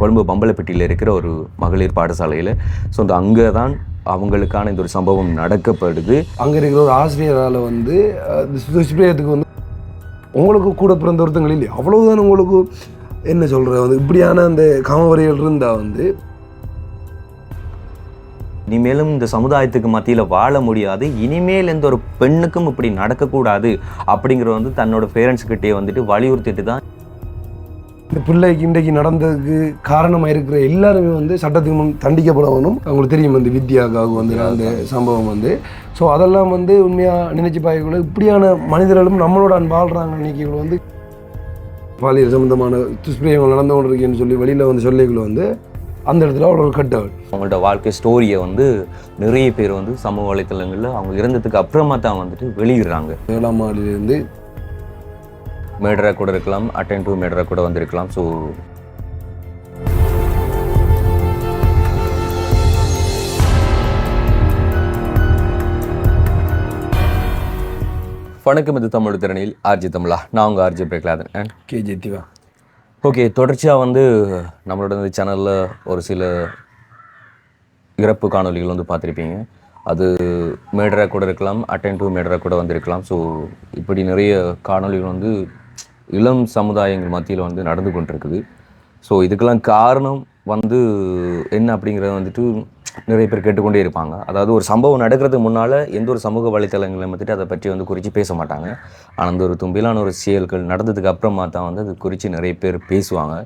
கொழும்பு பம்பலப்பட்டியில் இருக்கிற ஒரு மகளிர் பாடசாலையில். ஸோ அந்த அங்கே தான் அவங்களுக்கான இந்த ஒரு சம்பவம் நடக்கப்படுது. அங்கே இருக்கிற ஒரு ஆசிரியரால் வந்து துஷ்பிரயத்துக்கு வந்து உங்களுக்கு கூட பிறந்த ஒருத்தங்கள் இல்லையா? அவ்வளவுதான் உங்களுக்கு என்ன சொல்கிறது வந்து இப்படியான அந்த காமவரிகள் இருந்தால் வந்து இனிமேலும் இந்த சமுதாயத்துக்கு மத்தியில் வாழ முடியாது. இனிமேல் எந்த ஒரு பெண்ணுக்கும் இப்படி நடக்கக்கூடாது அப்படிங்கிற வந்து தன்னோட பேரண்ட்ஸ்கிட்டே வந்துட்டு வலியுறுத்திட்டு தான் பிள்ளைக்கு இன்றைக்கு நடந்ததுக்கு காரணமாக இருக்கிற எல்லாருமே வந்து சட்டத்துக்கு முன் தண்டிக்கப்படணும். அவங்களுக்கு தெரியும் வந்து வித்யாக்காக வந்து அந்த சம்பவம் வந்து. ஸோ அதெல்லாம் வந்து உண்மையாக நினைச்சு பார்க்கக்குள்ள இப்படியான மனிதர்களும் நம்மளோட வாழ்கிறாங்க நினைக்கக்குள்ள வந்து. பாலியல் சம்பந்தமான துஷ்பிரயங்கள் நடந்து கொண்டு இருக்கேன்னு சொல்லி வெளியில் வந்து சொல்லிக்குள்ள வந்து அந்த இடத்துல அவ்வளோ கட்டவள் அவங்களோட வாழ்க்கை ஸ்டோரியை வந்து நிறைய பேர் வந்து சமூக வலைத்தளங்களில் அவங்க இறந்ததுக்கு அப்புறமா தான் வந்துட்டு வெளியிடுறாங்க. ஏழாம் ஆடிலிருந்து மேடராக கூட இருக்கலாம் அட்டன் டு மேடராக கூட வந்திருக்கலாம். ஸோ வணக்கம் இது தமிழ் திறனில் ஆர்ஜி தமிழா. நான் உங்கள் ஆர்ஜி பிரகலாதன். அண்ட் கே ஜெத்திவா ஓகே தொடர்ச்சியாக வந்து நம்மளோட இந்த சேனலில் ஒரு சில இறப்பு காணொளிகள் வந்து பார்த்துருப்பீங்க. அது மேடராக கூட இருக்கலாம் அட்டன் டு மேடராக கூட வந்திருக்கலாம். ஸோ இப்படி நிறைய காணொளிகள் வந்து இளம் சமுதாயங்கள் மத்தியில் வந்து நடந்து கொண்டிருக்குது. ஸோ இதுக்கெல்லாம் காரணம் வந்து என்ன அப்படிங்கிறத வந்துட்டு நிறைய பேர் கேட்டுக்கொண்டே இருப்பாங்க. அதாவது ஒரு சம்பவம் நடக்கிறதுக்கு முன்னால் எந்த ஒரு சமூக வலைத்தளங்களையும் வந்துட்டு அதை பற்றி வந்து குறித்து பேச மாட்டாங்க. ஆனால் அந்த ஒரு தும்பிலான ஒரு செயல்கள் நடந்ததுக்கு அப்புறமா தான் வந்து அது குறித்து நிறைய பேர் பேசுவாங்க.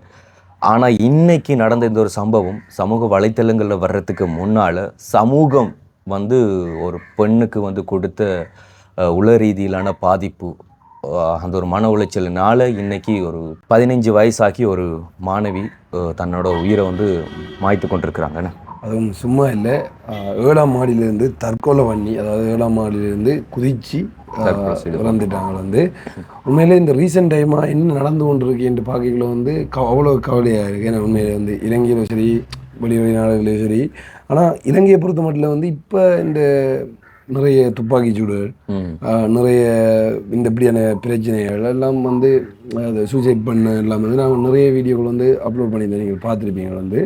ஆனால் இன்றைக்கி நடந்த இந்த ஒரு சம்பவம் சமூக வலைத்தளங்களில் வர்றதுக்கு முன்னால் சமூகம் வந்து ஒரு பெண்ணுக்கு வந்து கொடுத்த உள ரீதியிலான பாதிப்பு அந்த ஒரு மன உளைச்சலினால இன்னைக்கு ஒரு பதினஞ்சு வயசாக்கி ஒரு மாணவி தன்னோட உயிரை வந்து மாய்த்து கொண்டிருக்கிறாங்கண்ணே அதுவும் சும்மா இல்லை. ஏழாம் மாடியிலேருந்து தற்கொலை பண்ணி அதாவது ஏழாம் மாடியிலேருந்து குதிச்சு இறந்துட்டாங்க வந்து. உண்மையிலே இந்த ரீசெண்ட் டைமாக என்ன நடந்து கொண்டு இருக்கு என்று பார்க்கல வந்து க அவ்வளோ கவலையாக இருக்குது ஏன்னா உண்மையிலே வந்து இலங்கையிலும் சரி வெளி வெளிநாடுகளிலும் சரி. ஆனால் இலங்கையை பொறுத்த மட்டும் வந்து இப்போ இந்த நிறைய துப்பாக்கி சூடுகள் நிறைய இந்த இப்படியான பிரச்சனைகள் எல்லாம் வந்து அது சூசைட் பண்ண எல்லாம் வந்து நான் நிறைய வீடியோக்கள் வந்து அப்லோட் பண்ணியிருந்தேன். நீங்கள் பார்த்துருப்பீங்க வந்து.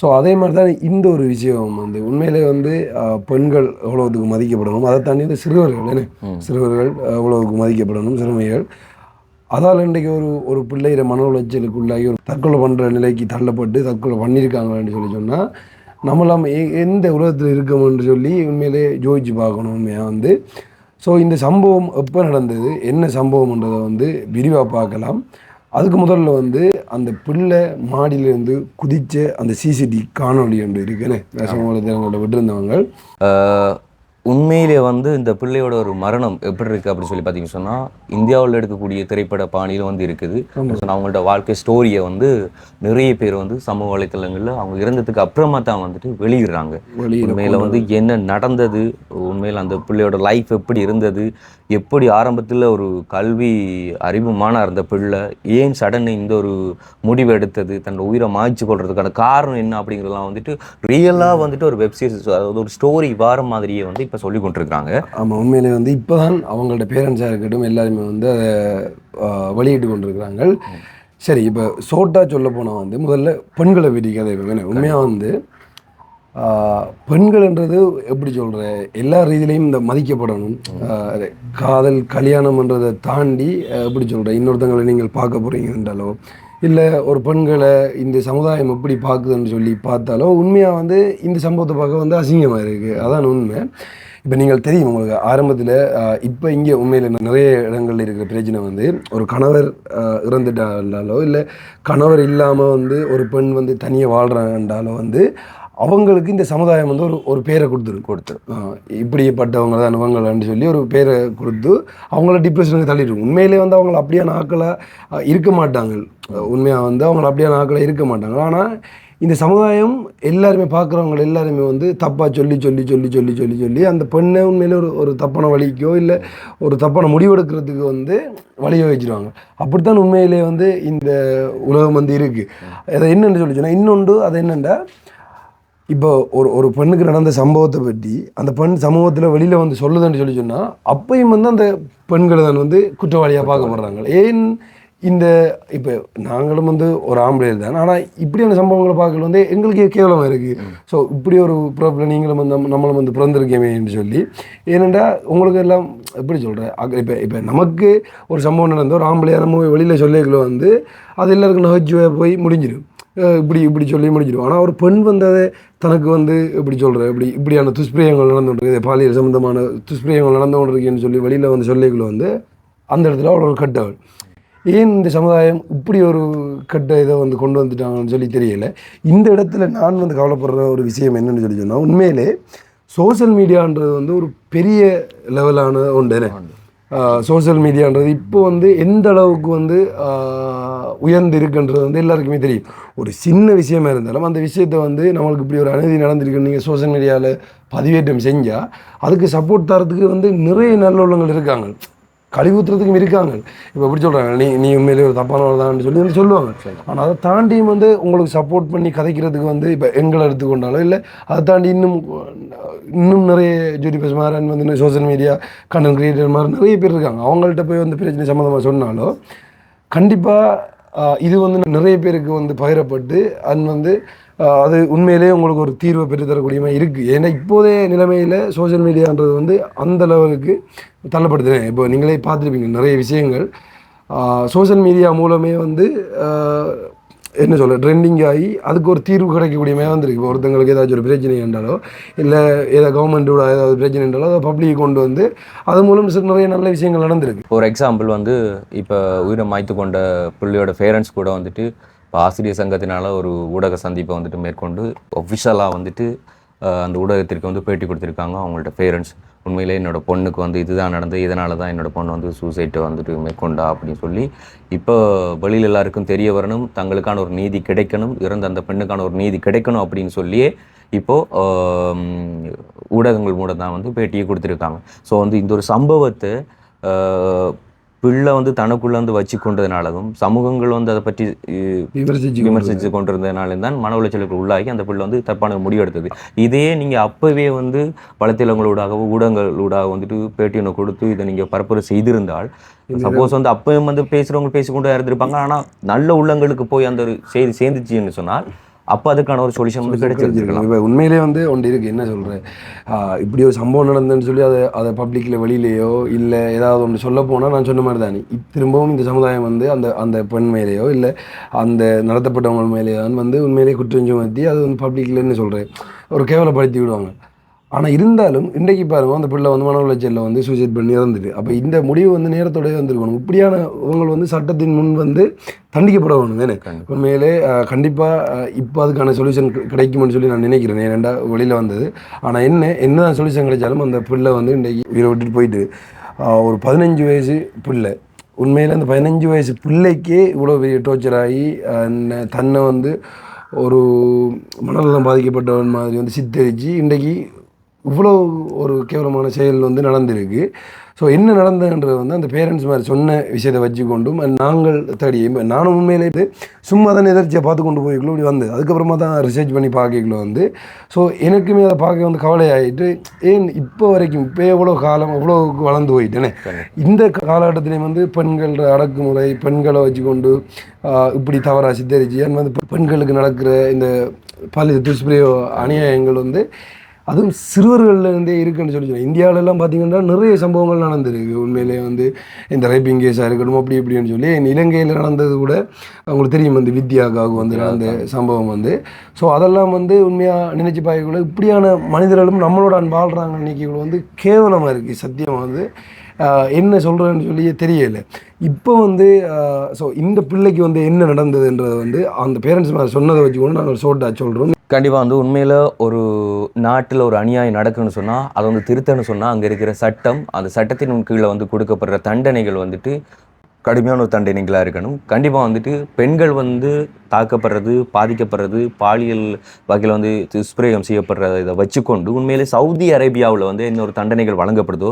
ஸோ அதே மாதிரி தான் இந்த ஒரு விஷயம் வந்து உண்மையிலே வந்து பெண்கள் எவ்வளோத்துக்கு மதிக்கப்படணும். அதை தாண்டி வந்து சிறுவர்கள் என்ன? சிறுவர்கள் எவ்வளோவுக்கு மதிக்கப்படணும் சிறுமிகள். அதால் இன்றைக்கு ஒரு ஒரு பிள்ளைகிற மன உளைச்சலுக்குள்ளாகி ஒரு தற்கொலை பண்ணுற நிலைக்கு தள்ளப்பட்டு தற்கொலை பண்ணியிருக்காங்கன்னு சொல்லி சொன்னால் நம்மளாம் எ- எந்த உலகத்தில் இருக்கோம்னு சொல்லி உண்மையிலே ஜோதிச்சு பார்க்கணும் உண்மையாக வந்து. ஸோ இந்த சம்பவம் எப்போ நடந்தது? என்ன சம்பவம்ன்றதை வந்து விரிவாக பார்க்கலாம். அதுக்கு முதல்ல வந்து அந்த பிள்ளை மாடியிலேருந்து குதித்த அந்த சிசிடி காணொலி ஒன்று இருக்குன்னு சமூக தினங்களில் விட்டுருந்தவங்க. உண்மையிலே வந்து இந்த பிள்ளையோட ஒரு மரணம் எப்படி இருக்குது அப்படின்னு சொல்லி பார்த்தீங்கன்னு சொன்னால் இந்தியாவில் எடுக்கக்கூடிய திரைப்பட பாணியில் வந்து இருக்குது. அவங்களோட வாழ்க்கை ஸ்டோரியை வந்து நிறைய பேர் வந்து சமூக வலைத்தளங்களில் அவங்க இறந்ததுக்கு அப்புறமா தான் வந்துட்டு வெளியிடுறாங்க. உண்மையில் வந்து என்ன நடந்தது உண்மையில் அந்த பிள்ளையோட லைஃப் எப்படி இருந்தது எப்படி ஆரம்பத்தில் ஒரு கல்வி அறிவுமான இருந்த பிள்ளை ஏன் சடன் இந்த ஒரு முடிவு எடுத்தது தன்னோட உயிரை மாய்ச்சி கொள்றதுக்கான காரணம் என்ன அப்படிங்கிறதெல்லாம் வந்துட்டு ரியலாக வந்துட்டு ஒரு வெப் சீரிஸ் அதாவது ஒரு ஸ்டோரி வார மாதிரியே வந்து இப்போ சொல்லி கொண்டிருக்காங்க ஆமாம் உண்மையிலே வந்து இப்போ தான் அவங்களோட பேரண்ட்ஸாக இருக்கட்டும் எல்லாருமே வந்து அதை வெளியிட்டு கொண்டிருக்கிறாங்க. சரி இப்போ சோட்டா சொல்ல போனால் வந்து முதல்ல பெண்களை விதிக்காத வேணும். உண்மையாக வந்து ஆஹ், பெண்கள்ன்றது எப்படி சொல்கிற எல்லா ரீதியிலையும் இந்த மதிக்கப்படணும். காதல் கல்யாணம்ன்றதை தாண்டி எப்படி சொல்கிற இன்னொருத்தங்களை நீங்கள் பார்க்க போகிறீங்கன்றாலோ இல்லை ஒரு பெண்களை இந்த சமுதாயம் எப்படி பார்க்குதுன்னு சொல்லி பார்த்தாலோ உண்மையாக வந்து இந்த சம்பவத்தை பார்க்க வந்து அசிங்கமாக இருக்குது அதான் உண்மை. இப்போ நீங்கள் தெரியும் உங்களுக்கு ஆரம்பத்தில் இப்போ இங்கே உண்மையில் நிறைய இடங்கள்ல இருக்கிற பிரச்சனை வந்து ஒரு கணவர் இறந்துட்டாலோ இல்லை கணவர் இல்லாமல் வந்து ஒரு பெண் வந்து தனியாக வாழ்கிறாங்கன்றாலோ வந்து அவங்களுக்கு இந்த சமுதாயம் வந்து ஒரு ஒரு பேரை கொடுத்துரும் ஆஹ் இப்படிப்பட்டவங்க தான் இவங்களான்னு சொல்லி ஒரு பேரை கொடுத்து அவங்கள டிப்ரெஷனுக்கு தள்ளிடும் உண்மையிலே வந்து அவங்கள அப்படியான ஆட்களாக இருக்க மாட்டாங்க. உண்மையாக வந்து அவங்கள அப்படியான ஆட்களாக இருக்க மாட்டாங்க. ஆனால் இந்த சமுதாயம் எல்லாருமே பார்க்குறவங்க எல்லாருமே வந்து தப்பாக சொல்லி சொல்லி சொல்லி சொல்லி சொல்லி சொல்லி அந்த பெண்ணை உண்மையிலே ஒரு ஒரு தப்பான வழிக்கோ இல்லை ஒரு தப்பான முடிவெடுக்கிறதுக்கு வந்து வழியை வச்சிருவாங்க. அப்படித்தான் உண்மையிலே வந்து இந்த உலகம் வந்து இருக்குது அதை என்னென்னு சொல்லி சொன்னால் இன்னொன்று அது என்னென்னா இப்போ ஒரு ஒரு பெண்ணுக்கு நடந்த சம்பவத்தை பற்றி அந்த பெண் சமூகத்தில் வெளியில் வந்து சொல்லுதுன்னு சொல்லி சொன்னால் அப்பையும் வந்து அந்த பெண்களை தான் வந்து குற்றவாளியாக பார்க்கப்படுறாங்க. ஏன் இந்த இப்போ நாங்களும் வந்து ஒரு ஆம்பளையர் தான். ஆனால் இப்படியான சம்பவங்களை பார்க்கல வந்து எங்களுக்கே கேவலமாக இருக்குது ஸோ இப்படி ஒரு ப்ராப்ளம் நீங்களும் வந்து நம்ம- நம்மளும் வந்து பிறந்திருக்கேமேன்னு சொல்லி. ஏனென்றால் உங்களுக்கு எல்லாம் எப்படி சொல்கிறேன் இப்போ இப்போ நமக்கு ஒரு சம்பவம் நடந்த ஒரு ஆம்பளையாக நம்ம வெளியில் சொல்லிக்கல வந்து அது எல்லாருக்கும் நகைச்சுவையாக போய் முடிஞ்சிடும். இப்படி இப்படி சொல்லி முடிஞ்சிடும். ஆனால் ஒரு பெண் வந்ததை தனக்கு வந்து இப்படி சொல்கிற இப்படி இப்படியான துஷ்பிரயங்கள் நடந்து கொண்டிருக்கு. பாலியல் சம்மந்தமான துஷ்பிரயங்கள் நடந்து கொண்டிருக்கேன்னு சொல்லி வெளியில் வந்து சொல்லிக்கல வந்து அந்த இடத்துல அவ்வளோ ஒரு கட்டவள் ஏன் இந்த சமுதாயம் இப்படி ஒரு கட்ட இதை வந்து கொண்டு வந்துட்டாங்கன்னு சொல்லி தெரியல. இந்த இடத்துல நான் வந்து கவலைப்படுற ஒரு விஷயம் என்னன்னு சொல்லி சொன்னால் உண்மையிலே சோஷியல் மீடியான்றது வந்து ஒரு பெரிய லெவலான ஒன்று சோஷியல் மீடியான்றது இப்போ வந்து எந்த அளவுக்கு வந்து உயர்ந்திருக்குன்றது உயர்ந்து வந்து எல்லாருக்குமே தெரியும். ஒரு சின்ன விஷயமா இருந்தாலும் அந்த விஷயத்தை வந்து நம்மளுக்கு இப்படி ஒரு அநீதி நடந்திருக்குன்னு நீங்கள் சோஷியல் மீடியாவில் பதிவேற்றம் செஞ்சால் அதுக்கு சப்போர்ட் தரத்துக்கு வந்து நிறைய நல்லுள்ளங்கள் இருக்காங்க. கழிவுத்துறதுக்கும் இருக்காங்க. இப்போ எப்படி சொல்கிறாங்க நீ நீ உண்மையிலே ஒரு தப்பானவர்தான் சொல்லி வந்து சொல்லுவாங்க. ஆனால் அதை தாண்டியும் வந்து உங்களுக்கு சப்போர்ட் பண்ணி கதைக்கிறதுக்கு வந்து இப்போ எங்களை எடுத்துக்கொண்டாலும் இல்லை அதை தாண்டி இன்னும் இன்னும் நிறைய ஜூடிபஸ் மாதிரி வந்து சோஷியல் மீடியா கண்டென்ட் கிரியேட்டர் மாதிரி நிறைய பேர் இருக்காங்க. அவங்கள்ட்ட போய் வந்து பிரச்சனை சம்மந்தமாக சொன்னாலும் கண்டிப்பாக இது வந்து நிறைய பேருக்கு வந்து பகிரப்பட்டு அண்ட் வந்து அது உண்மையிலேயே உங்களுக்கு ஒரு தீர்வை பெற்றுத்தரக்கூடியமாக இருக்குது ஏன்னா இப்போதைய நிலைமையில் சோஷியல் மீடியான்றது வந்து அந்த லெவலுக்கு தள்ளப்படுத்துறேன் இப்போ நீங்களே பார்த்துருப்பீங்க நிறைய விஷயங்கள். சோஷியல் மீடியா மூலமே வந்து என்ன சொல்ல ட்ரெண்டிங் ஆகி அதுக்கு ஒரு தீர்வு கிடைக்கக்கூடியமே வந்திருக்கு. இப்போ ஒருத்தங்களுக்கு ஏதாச்சும் ஒரு பிரச்சனை என்றாலோ இல்லை ஏதாவது கவர்மெண்ட்டோட ஏதாவது பிரச்சனை என்றாலோ அதை பப்ளிக் கொண்டு வந்து அது மூலம் நிறைய நல்ல விஷயங்கள் நடந்திருக்கு. ஒரு எக்ஸாம்பிள் வந்து இப்போ உயிரை மாய்த்து கொண்ட பிள்ளையோட பேரண்ட்ஸ் கூட வந்துட்டு இப்போ ஆசிரியர் சங்கத்தினால் ஒரு ஊடக சந்திப்பை வந்துட்டு மேற்கொண்டு ஒஃபிஷியலாக வந்துட்டு அந்த ஊடகத்திற்கு வந்து பேட்டி கொடுத்துருக்காங்க அவங்கள்ட்ட பேரண்ட்ஸ் உண்மையிலே என்னோட பொண்ணுக்கு வந்து இதுதான் நடந்தது இதனால தான் என்னோட பொண்ணு வந்து சூசைட்டை வந்துட்டு மேற்கொண்டா அப்படின்னு சொல்லி இப்போ வெளியில் எல்லாருக்கும் தெரிய வரணும் தங்களுக்கான ஒரு நீதி கிடைக்கணும் இறந்த அந்த பெண்ணுக்கான ஒரு நீதி கிடைக்கணும் அப்படின்னு சொல்லியே இப்போது ஊடகங்கள் மூலம் தான் வந்து பேட்டியை கொடுத்துருக்காங்க. ஸோ வந்து இந்த ஒரு சம்பவத்தை பிள்ளை வந்து தனக்குள்ள வந்து வச்சு கொண்டதுனாலதும் சமூகங்கள் வந்து அதை பற்றி விமர்சிச்சு விமர்சித்து கொண்டிருந்ததுனாலும் தான் மன உளைச்சலுக்கு உள்ளாகி அந்த பிள்ளை வந்து தப்பான ஒரு முடிவு எடுத்தது. இதே நீங்கள் அப்போவே வந்து வலைத்தளங்களூடாகவோ ஊடகங்களூடாக வந்துட்டு பேட்டி ஒன்று கொடுத்து இதை நீங்கள் பரப்புரை செய்திருந்தால் சப்போஸ் வந்து அப்பயும் வந்து பேசுகிறவங்க பேசிக்கொண்டு இருந்திருப்பாங்க. ஆனால் நல்ல உள்ளங்களுக்கு போய் அந்த ஒரு செய்தி சேர்ந்துச்சுன்னு சொன்னால் அப்போ அதுக்கான ஒரு சொல்யூஷன் வந்து கிடைச்சிருக்கலாம் இப்போ உண்மையிலே வந்து ஒன்று இருக்கு. என்ன சொல்கிறேன் இப்படி ஒரு சம்பவம் நடந்ததுன்னு சொல்லி அதை அதை பப்ளிக்கில் வெளியிலேயோ இல்லை ஏதாவது ஒன்று சொல்ல போனால் நான் சொன்ன மாதிரி தானே. திரும்பவும் இந்த சமுதாயம் வந்து அந்த அந்த பெண் மேலேயோ இல்லை அந்த நடத்தப்பட்டவங்க மேலேயோ வந்து உண்மையிலேயே குற்றம் சுமத்தி அது வந்து பப்ளிக்கில் என்ன சொல்கிறேன் ஒரு கேவலப்படுத்தி விடுவாங்க. ஆனால் இருந்தாலும் இன்றைக்கு பாருங்க அந்த பிள்ளை வந்து மன உளைச்சலில் வந்து சூசைட் பண்ணி இறந்துட்டு. அப்போ இந்த முடிவு வந்து நேரத்தோடய வந்திருக்கணும். இப்படியான இவங்க வந்து சட்டத்தின் முன் வந்து தண்டிக்கப்பட வேணும் தானே? உண்மையிலே கண்டிப்பாக இப்போ அதுக்கான சொல்யூஷன் கிடைக்கும்னு சொல்லி நான் நினைக்கிறேன். ஏனெண்டா வெளியில் வந்தது. ஆனால் என்ன என்ன சொல்யூஷன் கிடைச்சாலும் அந்த பிள்ளை வந்து இன்றைக்கு உயிரை விட்டுட்டு போயிட்டு ஒரு பதினஞ்சு வயசு பிள்ளை. உண்மையில் அந்த பதினஞ்சு வயசு பிள்ளைக்கே இவ்வளோ பெரிய டோர்ச்சர் ஆகி தன்னை வந்து ஒரு மனநலம் பாதிக்கப்பட்டவன் மாதிரி வந்து சித்தரித்து இன்றைக்கு இவ்வளோ ஒரு கேவலமான செயல் வந்து நடந்திருக்கு. ஸோ என்ன நடந்ததுன்றது வந்து அந்த பேரண்ட்ஸ் மாதிரி சொன்ன விஷயத்தை வச்சுக்கொண்டும் and நாங்கள் தேடி நானும் உண்மையிலே இது சும்மா தான் எதிர்ச்சியை பார்த்து கொண்டு போய்க்குள்ள இப்படி வந்தது அதுக்கப்புறமா தான் ரிசர்ச் பண்ணி பார்க்கக்குள்ள வந்து ஸோ எனக்குமே அதை பார்க்க வந்து கவலையாயிட்டு ஏன் இப்போ வரைக்கும் இப்போ எவ்வளோ காலம் எவ்வளோ வளர்ந்து போயிட்டேனே? இந்த காலகட்டத்திலையும் வந்து பெண்கள் அடக்குமுறை பெண்களை வச்சுக்கொண்டு ஆஹ், இப்படி தவறாக சித்தரிச்சு வந்து பெண்களுக்கு நடக்கிற இந்த பாலியல் துஷ்பிரயோ அநியாயங்கள் வந்து அதுவும் சிறுவர்கள்ல இருந்தே இருக்குன்னு சொல்லி சொன்னேன் இந்தியாவிலலாம் பார்த்தீங்கன்னா நிறைய சம்பவங்கள் நடந்திருக்கு. உண்மையிலேயே வந்து இந்த ரைப்பிங் கேஸாக இருக்கட்டும் அப்படி இப்படின்னு சொல்லி இலங்கையில் நடந்தது கூட அவங்களுக்கு தெரியும். வந்து வித்யாக்காவுக்கு வந்து நடந்த சம்பவம் வந்து. ஸோ அதெல்லாம் வந்து உண்மையாக நினைச்சு பார்க்கக்குள்ள இப்படியான மனிதர்களும் நம்மளோட வாழ்கிறாங்க நினைக்கக்குள்ள வந்து கேவலமாக இருக்குது சத்தியமாக வந்து என்ன சொல்கிறேன்னு சொல்லி தெரியல. இப்போ வந்து ஸோ இந்த பிள்ளைக்கு வந்து என்ன நடந்ததுன்றது வந்து அந்த பேரண்ட்ஸ் மேலே சொன்னதை வச்சுக்கொண்டு நாங்கள் ஷோர்ட்டாக சொல்கிறோம் கண்டிப்பாக வந்து உண்மையில் ஒரு நாட்டில் ஒரு அநியாயம் நடக்குன்னு சொன்னால் அதை வந்து திருத்தன்னு சொன்னால் அங்கே இருக்கிற சட்டம் அந்த சட்டத்தின் கீழே வந்து கொடுக்கப்படுற தண்டனைகள் வந்துட்டு கடுமையான ஒரு தண்டனைகளாக இருக்கணும். கண்டிப்பாக வந்துட்டு பெண்கள் வந்து தாக்கப்படுறது பாதிக்கப்படுறது பாலியல் வகையில் வந்து துஷ்பிரயோகம் செய்யப்படுறத இதை வச்சுக்கொண்டு உண்மையிலே சவுதி அரேபியாவில் வந்து இன்னொரு தண்டனைகள் வழங்கப்படுதோ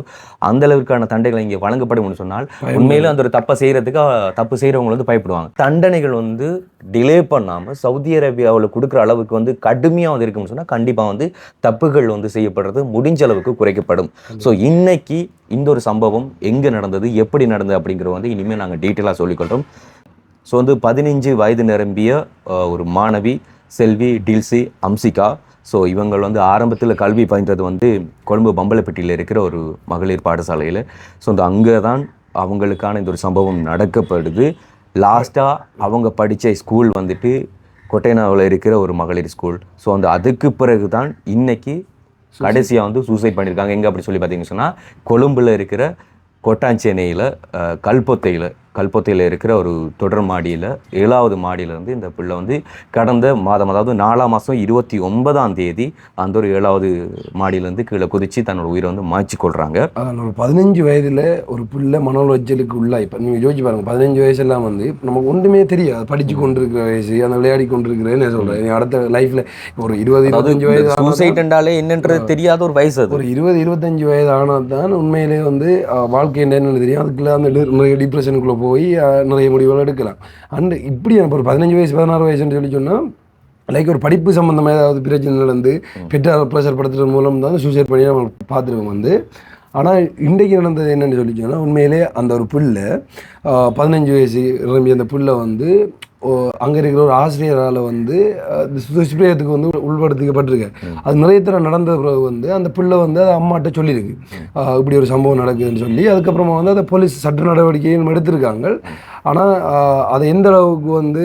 அந்த அளவுக்கான தண்டனைகள் இங்கே வழங்கப்படும்னு சொன்னால் உண்மையிலே அந்த ஒரு தப்பை செய்கிறதுக்கு தப்பு செய்கிறவங்க வந்து பயப்படுவாங்க. தண்டனைகள் வந்து டிலே பண்ணாமல் சவுதி அரேபியாவில் கொடுக்குற அளவுக்கு வந்து கடுமையாக வந்து இருக்கும்னு சொன்னால் கண்டிப்பாக வந்து தப்புகள் வந்து செய்யப்படுறது முடிஞ்ச அளவுக்கு குறைக்கப்படும். ஸோ இன்னைக்கு இந்த ஒரு சம்பவம் எங்கே நடந்தது எப்படி நடந்தது அப்படிங்கிறத வந்து இனிமேல் நாங்கள் டீட்டெயிலாக சொல்லிக்கொள்கிறோம் ஸோ வந்து பதினஞ்சு வயது நிரம்பிய ஒரு மாணவி செல்வி டில்சி அம்சிகா. ஸோ இவங்கள் வந்து ஆரம்பத்தில் கல்வி பயின்றது வந்து கொழும்பு பம்பலப்பட்டியில் இருக்கிற ஒரு மகளிர் பாடசாலையில். ஸோ வந்து அங்கே தான் அவங்களுக்கான இந்த ஒரு சம்பவம் நடக்கப்படுது. லாஸ்ட்டாக அவங்க படித்த ஸ்கூல் வந்துட்டு கொட்டைனாவில் இருக்கிற ஒரு மகளிர் ஸ்கூல் ஸோ அந்த அதுக்கு பிறகு தான் இன்றைக்கி கடைசியாக வந்து சூசைட் பண்ணியிருக்காங்க எங்கே அப்படி சொல்லி பார்த்தீங்கன்னு சொன்னால் கொழும்புல இருக்கிற கொட்டாஞ்சேனையில் கல்பொத்தையில் கல்பொத்தையில் இருக்கிற ஒரு தொடர் மாடியில் ஏழாவது மாடியில இருந்து இந்த பிள்ளை வந்து கடந்த மாதம் அதாவது நாலாம் மாதம் இருபத்தி ஒன்பதாம் தேதி அந்த ஒரு ஏழாவது மாடியிலேருந்து கீழே குதித்து தன்னோட உயிரை வந்து மாய்ச்சி கொள்கிறாங்க ஒரு பதினஞ்சு வயதில் ஒரு புள்ள மன உளைச்சலுக்கு உள்ளா இப்போ நீங்கள் யோசிச்சு பாருங்க பதினஞ்சு வயசெல்லாம் வந்து நமக்கு ஒன்றுமே தெரியாது. படிச்சு கொண்டிருக்கிற வயசு அந்த விளையாடி கொண்டிருக்கிறேன்னு சொல்கிறேன் நீ அடுத்த லைஃப்பில் ஒரு இருபது இருபத்தஞ்சு வயது சூசைட் என்றாலே என்னன்றது தெரியாத ஒரு வயசு அது. ஒரு இருபது இருபத்தஞ்சு வயது ஆனால் தான் உண்மையிலே வந்து வாழ்க்கை என்னன்னு தெரியும். அதுக்குள்ள அந்த டிப்ரெஷனுக்குள்ளே போய் நிறைய முடிவுகள் எடுக்கலாம். அண்ட் இப்படி எனக்கு ஒரு பதினஞ்சு வயசு பதினாறு வயசுன்னு சொல்லி சொன்னால் லைக் ஒரு படிப்பு சம்மந்தமாக ஏதாவது பிரச்சனை நடந்து பெற்றார் ப்ரெஷர் படுத்துறது மூலம் தான் சூசைட் பண்ணி நம்ம பார்த்துருக்கோம் வந்து. ஆனால் இன்றைக்கு நடந்தது என்னன்னு சொல்லி சொன்னால் உண்மையிலே அந்த ஒரு அஹ், பதினஞ்சு வயசு அந்த பிள்ளை வந்து அங்கே இருக்கிற ஒரு ஆசிரியரால் வந்து அஹ், துஷ்பிரயத்துக்கு வந்து உள்படுத்திக்கப்பட்டிருக்கு அது நிறைய தடவை நடந்த பிறகு வந்து அந்த பிள்ளை வந்து அது அம்மாட்ட சொல்லியிருக்கு. இப்படி ஒரு சம்பவம் நடக்குதுன்னு சொல்லி அதுக்கப்புறமா வந்து அதை போலீஸ் சட்ட நடவடிக்கையும் எடுத்திருக்காங்க. ஆனால் அது எந்த அளவுக்கு வந்து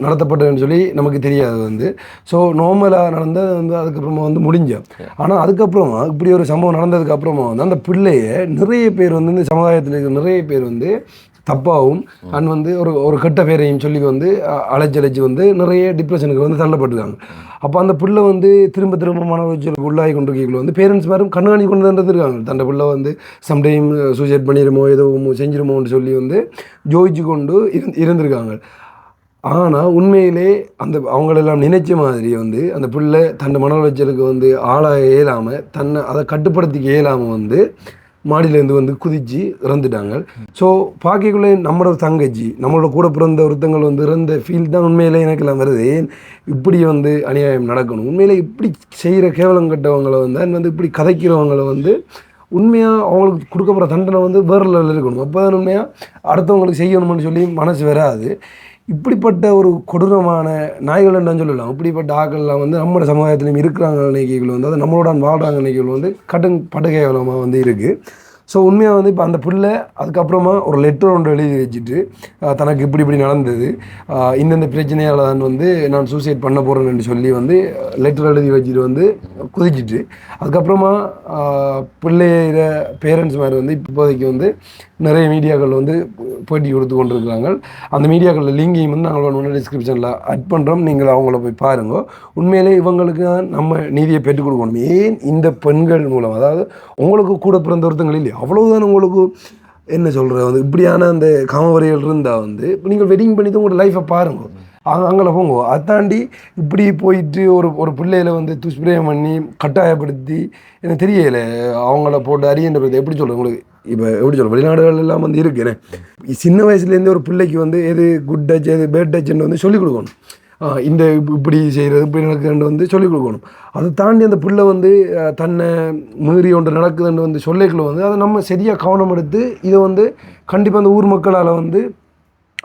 நடத்தப்பட்டதுன்னு சொல்லி நமக்கு தெரியாது வந்து. ஸோ நார்மலாக நடந்தது வந்து அதுக்கப்புறமா வந்து முடிஞ்சோம் ஆனால் அதுக்கப்புறமா இப்படி ஒரு சம்பவம் நடந்ததுக்கு அப்புறமா வந்து அந்த பிள்ளைய நிறைய பேர் வந்து இந்த சமுதாயத்தில் இருக்கிற நிறைய பேர் வந்து தப்பாகவும் அண்ட் வந்து ஒரு ஒரு கெட்ட பேரையும் சொல்லி வந்து அஹ், அலைச்சலைச்சு வந்து நிறைய டிப்ரெஷனுக்கு வந்து தள்ளப்பட்டுருக்காங்க. அப்போ அந்த பிள்ளை வந்து திரும்ப திரும்ப மன உளைச்சலுக்கு உள்ளாகி கொண்டிருக்கீங்களோ வந்து பேரண்ட்ஸ் மாரும் கண்காணி கொண்டு தான் இருக்காங்க பிள்ளை வந்து சம்டைம் சூசைட் பண்ணிடுமோ ஏதோ செஞ்சிருமோன்னு சொல்லி வந்து ஜோதிச்சு கொண்டு இருந் இருந்திருக்காங்க. ஆனால் உண்மையிலே அந்த அவங்களெல்லாம் நினைச்ச மாதிரி வந்து அந்த பிள்ளை தன் மன உளைச்சலுக்கு வந்து ஆளாக இயலாமல் தன்னை அதை கட்டுப்படுத்திக்க இயலாமல் வந்து மாடியிலேருந்து வந்து குதிச்சு இறந்துட்டாங்க. ஸோ பார்க்கக்குள்ளே நம்மளோட தங்கச்சி நம்மளோட கூட பிறந்த ஒருத்தங்கள் வந்து இறந்த ஃபீல் தான் உண்மையிலே எனக்கெல்லாம் வருது. இப்படி வந்து அநியாயம் நடக்கணும். உண்மையிலே இப்படி செய்கிற கேவலம் கட்டவங்களை வந்து வந்து இப்படி கதைக்கிறவங்களை வந்து உண்மையாக அவங்களுக்கு கொடுக்கப்படுற தண்டனை வந்து வேறு லெவலில் இருக்கணும். அப்போ தான் உண்மையாக அடுத்தவங்களுக்கு செய்யணும்னு சொல்லி மனசு வராது. இப்படிப்பட்ட ஒரு கொடூரமான நாய்கள் என்னன்னு சொல்லலாம். இப்படிப்பட்ட ஆக்கள்லாம் வந்து நம்ம சமுதாயத்திலையும் இருக்கிறாங்க நினைக்கைகள் வந்து அது நம்மளோட வாழ்கிறாங்க நினைக்கைகள் வந்து கடும் படுகைவலமாக வந்து இருக்குது ஸோ உண்மையாக வந்து இப்போ அந்த பிள்ளை அதுக்கப்புறமா ஒரு லெட்டர் ஒன்று எழுதி வச்சுட்டு தனக்கு இப்படி இப்படி நடந்தது. இந்தந்த பிரச்சனையால் தான் வந்து நான் சூசைட் பண்ண போகிறேன்னு சொல்லி வந்து லெட்டர் எழுதி வச்சுட்டு வந்து குதிச்சிட்டு அதுக்கப்புறமா ஆஹ், பேரண்ட்ஸ்மார் மாதிரி வந்து இப்போதைக்கு வந்து நிறைய மீடியாக்கள் வந்து போட்டி கொடுத்து கொண்டிருக்கிறாங்க. அந்த மீடியாக்களில் லிங்கையும் வந்து நாங்கள் ஒன்று டிஸ்கிரிப்ஷனில் அட் பண்ணுறோம் நீங்கள் அவங்கள போய் பாருங்க. உண்மையிலே இவங்களுக்கு தான் நம்ம நீதியை பெற்றுக் கொடுக்கணும். ஏன் இந்த பெண்கள் மூலம்? அதாவது உங்களுக்கு கூட பிறந்த ஒருத்தங்கள் இல்லையா? அவ்வளோதான் உங்களுக்கு என்ன சொல்கிறது வந்து இப்படியான அந்த காமவரிகள் இருந்தால் வந்து இப்போ நீங்கள் வெட்டிங் பண்ணி தான் உங்களோட லைஃப்பை பாருங்கள் அங்கே அங்கே போங்க. அதை தாண்டி இப்படி போயிட்டு ஒரு ஒரு பிள்ளையில வந்து துஷ்பிரயம் பண்ணி கட்டாயப்படுத்தி எனக்கு தெரியல. அவங்கள போட்டு அறியன்றதை எப்படி சொல்கிறது உங்களுக்கு? இப்போ எப்படி சொல்ல வெளிநாடுகள் எல்லாம் வந்து இருக்குறேன் சின்ன வயசுலேருந்து ஒரு பிள்ளைக்கு வந்து எது குட் டச் எது பேட் டச்ன்னு வந்து சொல்லிக் கொடுக்கணும். இந்த இப்படி செய்கிறது இப்படி நடக்குதுன்னு வந்து சொல்லிக் கொடுக்கணும். அதை தாண்டி அந்த பிள்ளை வந்து தன்னை மீறி ஒன்று நடக்குதுன்னு வந்து சொல்லிக்கல வந்து அதை நம்ம சரியாக கவனம் எடுத்து இதை வந்து கண்டிப்பாக அந்த ஊர் மக்களால் வந்து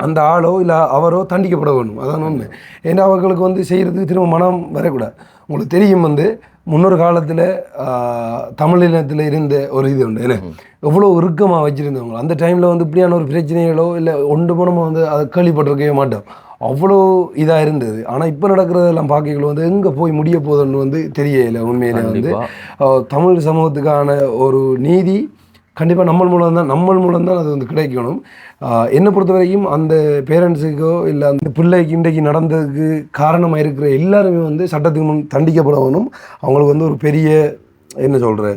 அந்த ஆளோ இல்லை அவரோ தண்டிக்கப்பட வேணும் அதான் உண்மை. ஏன்னா அவர்களுக்கு வந்து செய்கிறதுக்கு திரும்ப மனம் வரக்கூடாது. உங்களுக்கு தெரியும் வந்து முன்னொரு காலத்தில் தமிழினத்தில் இருந்த ஒரு இது உண்டு என்ன? எவ்வளோ இறுக்கமாக வச்சுருந்தவங்க. அந்த டைமில் வந்து இப்படியான ஒரு பிரச்சனைகளோ இல்லை ஒன்று போனமாக வந்து அதை கேள்விப்பட்டிருக்கவே மாட்டோம். அவ்வளோ இதாக இருந்தது. ஆனால் இப்போ நடக்கிறதெல்லாம் பார்க்கல வந்து எங்கே போய் முடிய போகுதுன்னு வந்து தெரியல உண்மையிலே வந்து. தமிழ் சமூகத்துக்கான ஒரு நீதி கண்டிப்பாக நம்ம மூலம் தான் நம்ம மூலம் தான் அது வந்து கிடைக்கணும். என்னை பொறுத்த வரைக்கும் அந்த பேரண்ட்ஸுக்கோ இல்லை அந்த பிள்ளைக்கு இன்றைக்கு நடந்ததுக்கு காரணமாக இருக்கிற எல்லாருமே வந்து சட்டத்துக்கு முன் தண்டிக்கப்படணும். அவங்களுக்கு வந்து ஒரு பெரிய என்ன சொல்கிற